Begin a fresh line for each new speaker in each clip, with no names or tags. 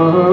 Oh.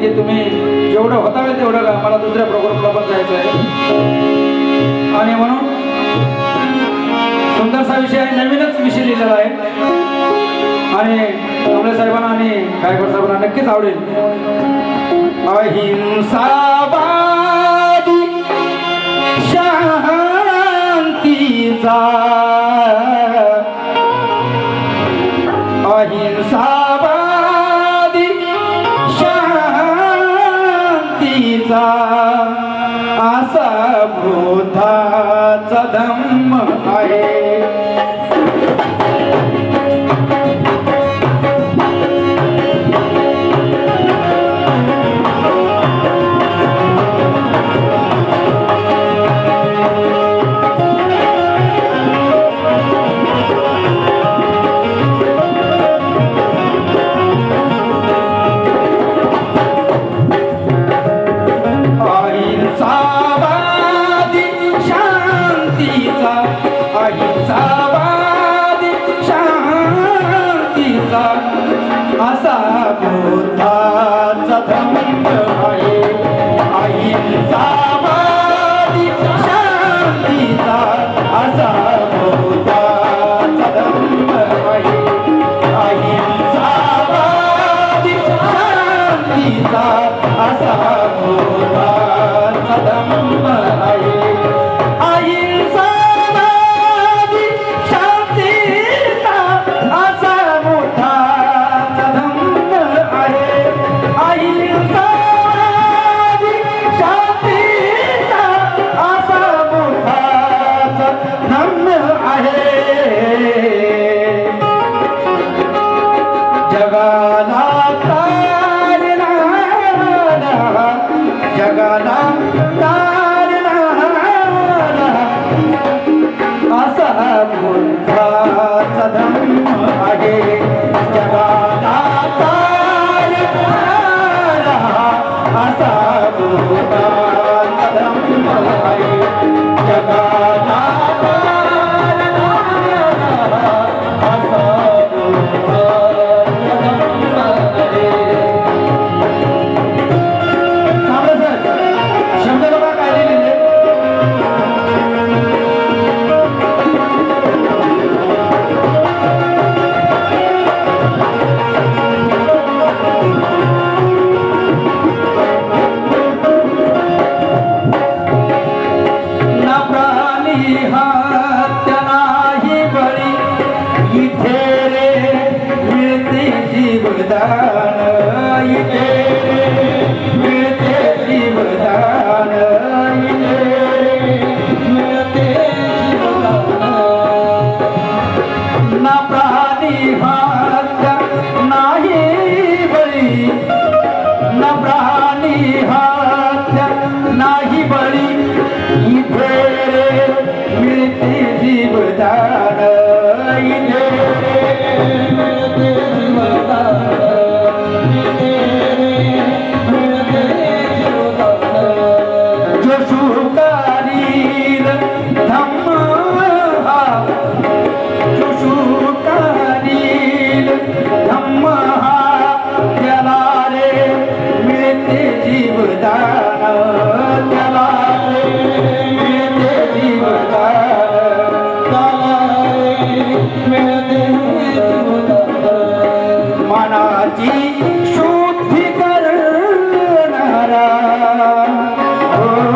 पाहिजे तुम्ही जेवढं होता वेळ तेवढं गा मला दुसऱ्या प्रोग्रामला पण जायचं आहे. आणि म्हणून सुंदरसा विषय आहे नवीनच विषय लिहिलेला आहे. आणि कमळे साहेबांना आणि गायकवाड साहेबांना नक्कीच आवडेल. अहिंसावादी शांतीचा अहिंसावादी जगाला तारणारा जगाला तारणारा असा बुद्धाचा धम्म आहे जगाला तारणारा असा ना प्राणी हत्या नाही बळी. न प्राणी हत्या नाही बळी. इथे रे मिळते जीवदान इथे
Oh.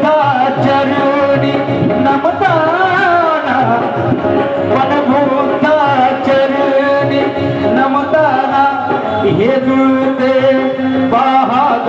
वनभूताचरुणी नमताना. वनभूताचरुणी नमताना. हे जुळते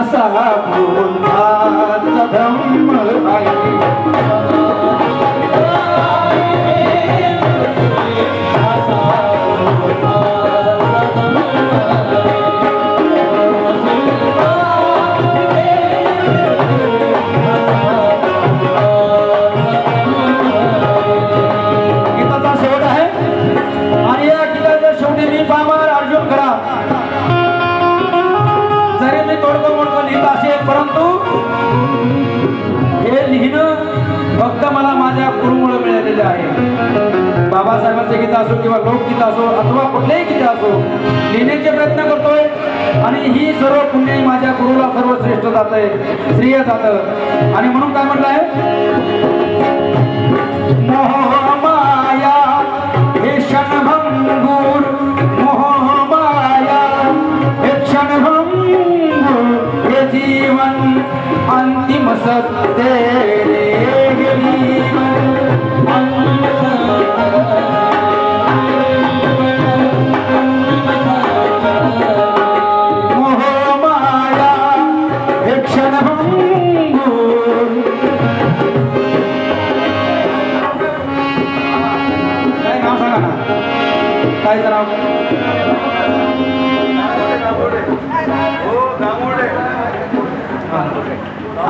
असा बुद्धाचा धम्म आहे. बाबासाहेबांचे गीत असो किंवा लोकगीत असो अथवा कुठलेही गीत असो लिहिण्याचे प्रयत्न करतोय आणि ही सर्व पुण्य माझ्या गुरुला सर्व श्रेष्ठ जात आहे श्रेय जातं. आणि म्हणून काय म्हटलं आहे मोहमाया हे क्षणभंगूर हे क्षणभंगूर हे जीवन अंतिम सत्य.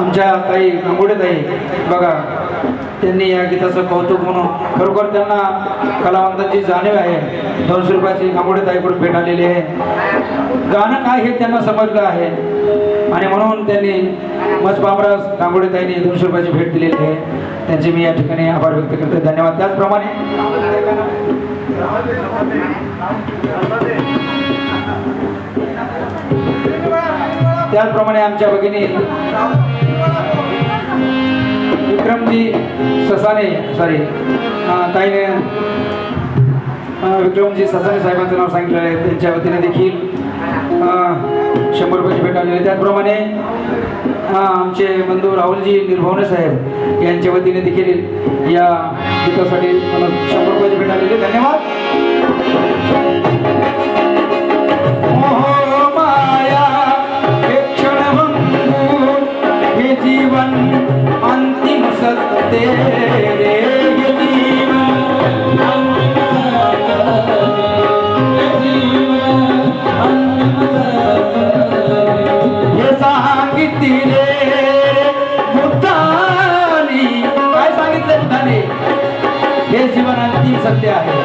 आमच्या ताई आंबोडे ताई बघा त्यांनी या गीताचं कौतुक म्हणून खरोखर त्यांना कलावंतांची जाणीव आहे. दोनशे रुपयाची आंबोडे ताईकडून भेट आलेली आहे. गाणं काय हे त्यांना समजलं आहे. आणि म्हणून त्यांनी मच बाबरास गांगोडे दोनशे रुपयाची भेट दिलेली आहे. त्यांचे मी या ठिकाणी आभार व्यक्त करते. धन्यवाद. त्याचप्रमाणे त्याचप्रमाणे आमच्या भगिनी विक्रमजी ससाने सॉरी ताईने विक्रमजी ससाने साहेबांचं नाव सांगितलं आहे. त्यांच्या वतीने देखील शंभर रुपयाची भेट आलेली त्याचप्रमाणे आमचे बंधू राहुलजी निर्भवने साहेब यांच्या वतीने देखील या गीतासाठी मला शंभर रुपयाची भेट आलेली धन्यवाद! भक्ती रे काय सांगितलं बुद्धाने हे जीवनातील सत्य आहे.